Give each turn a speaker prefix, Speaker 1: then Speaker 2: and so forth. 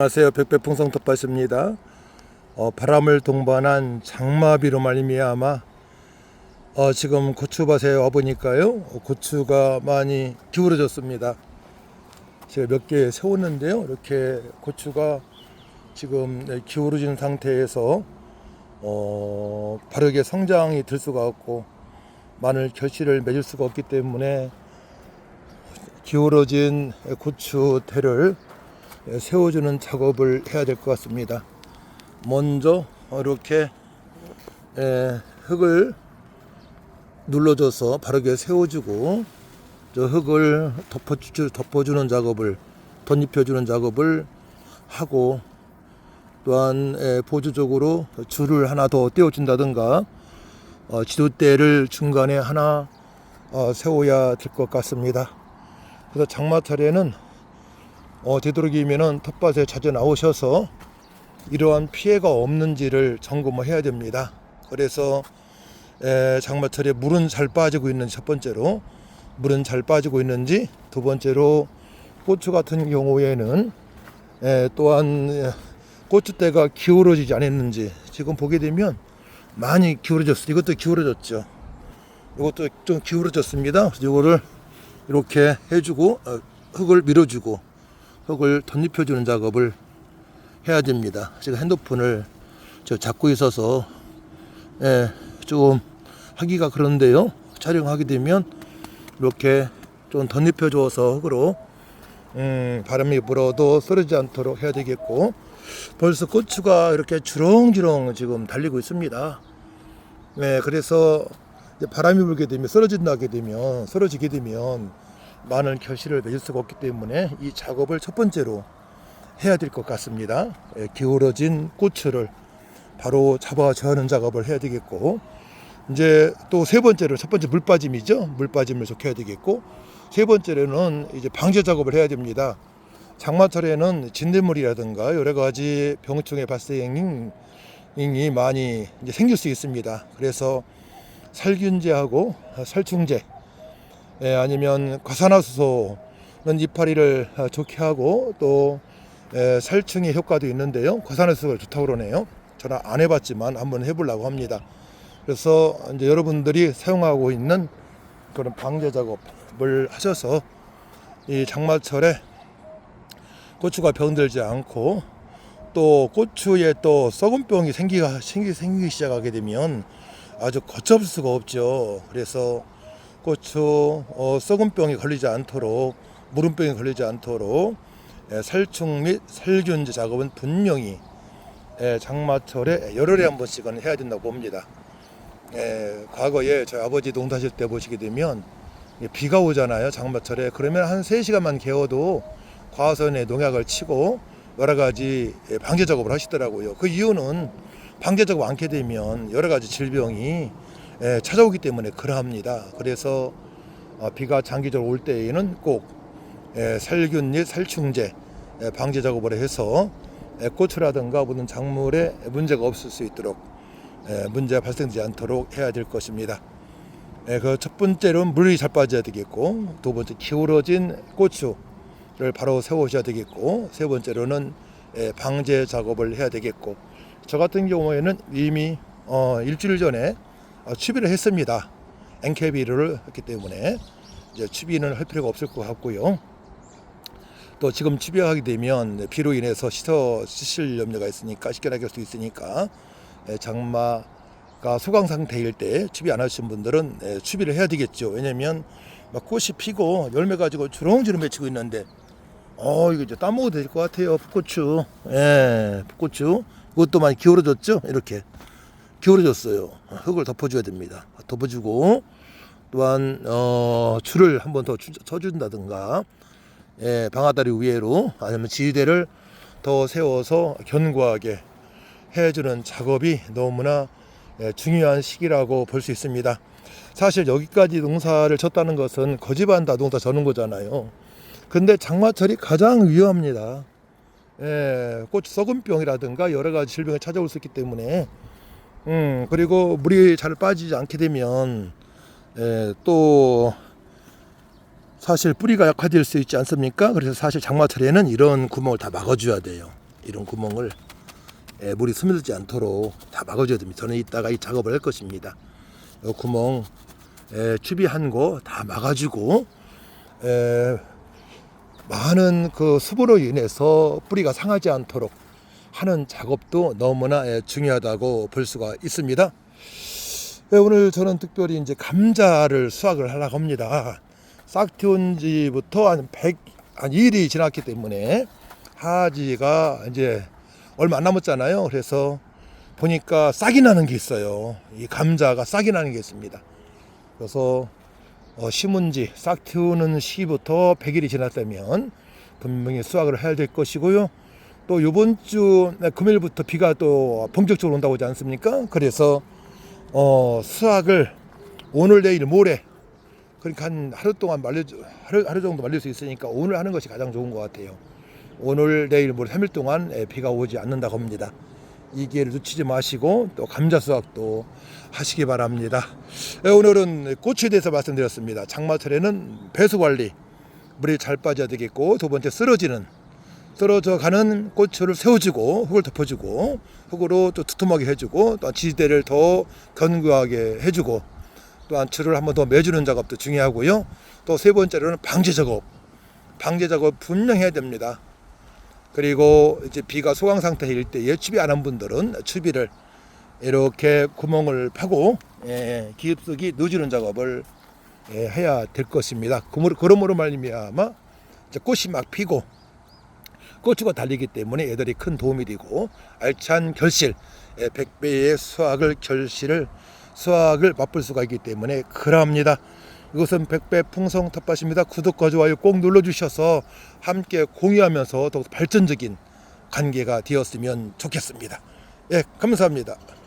Speaker 1: 안녕하세요. 백배풍성 텃밭입니다. 어, 바람을 동반한 장마비로 말미암아 어, 지금 고추밭에 와 보니까요. 어, 고추가 많이 기울어졌습니다. 제가 몇 개 세웠는데요. 이렇게 고추가 지금 네, 기울어진 상태에서 어, 바르게 성장이 될 수가 없고 마늘 결실을 맺을 수가 없기 때문에 기울어진 고추 대를 세워주는 작업을 해야 될 것 같습니다. 먼저 이렇게 에, 흙을 눌러줘서 바르게 세워주고 저 흙을 덮어주, 덮어주는 작업을 덧입혀주는 작업을 하고 또한 에, 보조적으로 줄을 하나 더 떼어준다든가 어, 지도대를 중간에 하나 어, 세워야 될 것 같습니다. 그래서 장마철에는 어, 되도록이면은 텃밭에 자주 나오셔서 이러한 피해가 없는지를 점검을 해야 됩니다. 그래서 에, 장마철에 물은 잘 빠지고 있는지 첫 번째로 물은 잘 빠지고 있는지 두 번째로 고추 같은 경우에는 에, 또한 에, 고추대가 기울어지지 않았는지 지금 보게 되면 많이 기울어졌어요. 이것도 기울어졌죠. 이것도 좀 기울어졌습니다. 이거를 이렇게 해주고 어, 흙을 밀어주고 흙을 덧입혀주는 작업을 해야 됩니다. 제가 핸드폰을 저 잡고 있어서 예, 좀 하기가 그런데요. 촬영하게 되면 이렇게 좀 덧입혀줘서 흙으로 음, 바람이 불어도 쓰러지지 않도록 해야 되겠고 벌써 고추가 이렇게 주렁주렁 지금 달리고 있습니다. 네, 그래서 바람이 불게 되면 쓰러진다게 되면 쓰러지게 되면 많은 결실을 맺을 수가 없기 때문에 이 작업을 첫 번째로 해야 될 것 같습니다. 예, 기울어진 고추를 바로 잡아줘야 하는 작업을 해야 되겠고 이제 또 세 번째로 첫 번째 물 빠짐이죠. 물 빠짐을 좋게 해야 되겠고 세 번째로는 이제 방제 작업을 해야 됩니다. 장마철에는 진딧물이라든가 여러 가지 병충해 발생이 많이 생길 수 있습니다. 그래서 살균제하고 살충제 예, 아니면 과산화수소는 이파리를 어, 좋게 하고 또 예, 살충의 효과도 있는데요. 과산화수소가 좋다고 그러네요. 저는 안 해봤지만 한번 해보려고 합니다. 그래서 이제 여러분들이 사용하고 있는 그런 방제 작업을 하셔서 이 장마철에 고추가 병들지 않고 또 고추에 또 썩은 병이 생기가 생기 생기기 시작하게 되면 아주 걷잡을 수가 없죠. 그래서 고추 어, 썩은 병이 걸리지 않도록 무름병이 걸리지 않도록 예, 살충 및 살균제 작업은 분명히 예, 장마철에 열흘에 한 번씩은 해야 된다고 봅니다. 예, 과거에 저희 아버지 농사실 때 보시게 되면 예, 비가 오잖아요 장마철에 그러면 한 3시간만 개워도 과선에 농약을 치고 여러 가지 예, 방제 작업을 하시더라고요. 그 이유는 방제 작업 않게 되면 여러 가지 질병이 예, 찾아오기 때문에 그러합니다. 그래서 어, 비가 장기적으로 올 때에는 꼭 예, 살균 및 살충제 예, 방제 작업을 해서 예, 고추라든가 모든 작물에 문제가 없을 수 있도록 예, 문제가 발생되지 않도록 해야 될 것입니다. 예, 그 첫 번째로는 물이 잘 빠져야 되겠고 두 번째 기울어진 고추를 바로 세우셔야 되겠고 세 번째로는 예, 방제 작업을 해야 되겠고 저 같은 경우에는 이미 어, 일주일 전에 어, 추비를 했습니다. 엔캐비를 했기 때문에 이제 추비는 할 필요가 없을 것 같고요. 또 지금 추비하게 되면 비로 인해서 씻어 씻을 염려가 있으니까 쉽게 나갈 수 있으니까 예, 장마가 소강 상태일 때 추비 안 하신 분들은 예, 추비를 해야 되겠죠. 왜냐면 막 꽃이 피고 열매 가지고 주렁주렁 맺히고 있는데 어 이거 이제 따먹어도 될 것 같아요. 풋고추, 예, 풋고추 이것도 많이 기울어졌죠. 이렇게 기울어졌어요. 흙을 덮어줘야 됩니다. 덮어주고 또한 어, 줄을 한 번 더 쳐준다든가 예, 방아다리 위에로 아니면 지대를 더 세워서 견고하게 해주는 작업이 너무나 예, 중요한 시기라고 볼 수 있습니다. 사실 여기까지 농사를 쳤다는 것은 거지반다 농사 져는 거잖아요. 근데 장마철이 가장 위험합니다. 예, 고추 썩은병이라든가 여러 가지 질병이 찾아올 수 있기 때문에 음, 그리고 물이 잘 빠지지 않게 되면 에, 또 사실 뿌리가 약화될 수 있지 않습니까? 그래서 사실 장마철에는 이런 구멍을 다 막아줘야 돼요. 이런 구멍을 예, 물이 스며들지 않도록 다 막아줘야 됩니다. 저는 이따가 이 작업을 할 것입니다. 이 구멍 예, 추비한 거 다 막아주고 예, 많은 그 수분으로 인해서 뿌리가 상하지 않도록 하는 작업도 너무나 예, 중요하다고 볼 수가 있습니다. 예, 오늘 저는 특별히 이제 감자를 수확을 하려고 합니다. 싹 틔운 지부터 한 100, 한 2일이 지났기 때문에 하지가 이제 얼마 안 남았잖아요. 그래서 보니까 싹이 나는 게 있어요. 이 감자가 싹이 나는 게 있습니다. 그래서 어, 심은 지 싹 틔우는 시부터 100일이 지났다면 분명히 수확을 해야 될 것이고요. 또 이번 주 네, 금요일부터 비가 또 본격적으로 온다고 하지 않습니까? 그래서 어, 수확을 오늘 내일 모레 그러니까 한 하루 동안 말려 하루, 하루 정도 말릴 수 있으니까 오늘 하는 것이 가장 좋은 것 같아요. 오늘 내일 모레 3일 동안 예, 비가 오지 않는다고 합니다. 이 기회를 놓치지 마시고 또 감자 수확도 하시기 바랍니다. 예, 오늘은 고추에 대해서 말씀드렸습니다. 장마철에는 배수 관리 물이 잘 빠져야 되겠고 두 번째 쓰러지는 떨어져 가는 고추를 세워주고 흙을 덮어주고 흙으로 또 두툼하게 해주고 또 지지대를 더 견고하게 해주고 또한 줄을 한번 더 매주는 작업도 중요하고요. 또 세 번째로는 방제 작업. 방제 작업 분명히 해야 됩니다. 그리고 이제 비가 소강 상태일 때 예추비 안한 분들은 추비를 이렇게 구멍을 파고 예, 기습속이 누지는 작업을 예, 해야 될 것입니다. 그러므로, 말미암아 꽃이 막 피고 고추가 달리기 때문에 애들이 큰 도움이 되고 알찬 결실, 예, 100배의 수확을 결실을 수확을 맛볼 수가 있기 때문에 그럽니다. 이것은 100배 풍성 텃밭입니다. 구독과 좋아요 꼭 눌러주셔서 함께 공유하면서 더욱 발전적인 관계가 되었으면 좋겠습니다. 예, 감사합니다.